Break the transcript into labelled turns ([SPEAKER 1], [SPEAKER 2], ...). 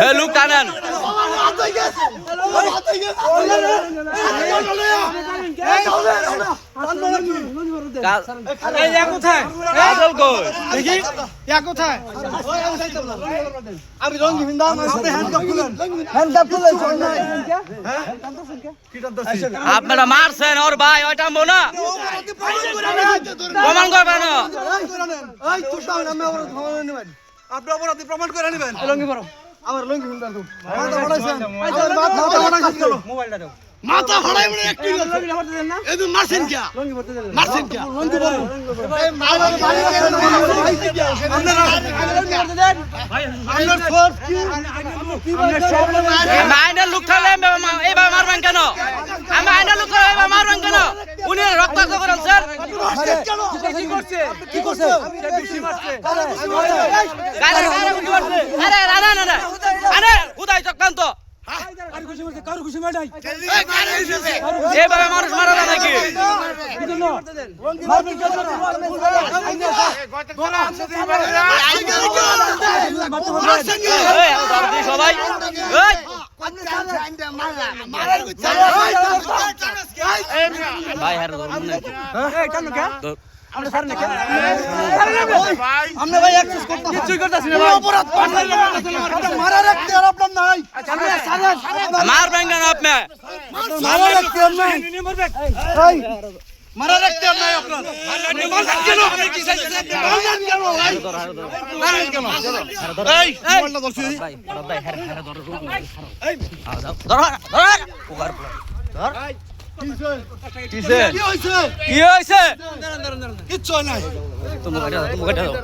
[SPEAKER 1] হে look টানেন।
[SPEAKER 2] আমি
[SPEAKER 1] আপনারা মারছেন ওর ভাই ওই টানবো না প্রমাণ করবে না
[SPEAKER 2] এই আপনি অপরাধী প্রমাণ করে নেবেন। লঙ্গি পরো। আমার লঙ্গি হিন্দাম তো মাথা ফড়াইছেন মাথা ফড়াইছেন মোবাইলটা দাও।
[SPEAKER 3] মাথা ফাড়াই মানে একটু এই তো মারছেন কিয়া মারছেন কিয়া
[SPEAKER 2] লঙ্গি পরো এই মাথা আপনার ফোর্স কি?
[SPEAKER 1] আমি আইনের লোক থাকলে এভাবে- এইভাবে মারবেন কেন আমি আইনের লোক থাকলে এইভাবে মারবেন কেন উনি রক্তাক্ত করেন স্যার
[SPEAKER 2] কি করছে কি করছে।
[SPEAKER 1] আরে আরে আরে আরে উদয় চক্রান্ত এইভাবে মানুষ মারা যায় নাকি এই, ধর দি সবাই এই, ভাই হ্যাঁ ধরুন না। ধর।
[SPEAKER 2] আমরা ভাই অ্যাক্সেস করতে কিছুই করতেছি না ভাই অপরাধ মারা রাখতে আর আপনার নাই
[SPEAKER 1] মারবেন কেন আপনি
[SPEAKER 2] মারা রাখতে আর নাই এই মারা রাখতে আর নাই আপনার মারা কেন মারা কেন ভাই মারা কেন এই মোবাইলটা ধরছি
[SPEAKER 1] ভাই হ্যাঁ ভাই হ্যাঁ হ্যাঁ ধরো যাও ধর ধর ওভার ধর
[SPEAKER 2] কি হয়েছে
[SPEAKER 1] কি হইছে?
[SPEAKER 2] কিচ্ছু নাই।
[SPEAKER 1] তুমি কাটা দাও তুমি কেটে দাও।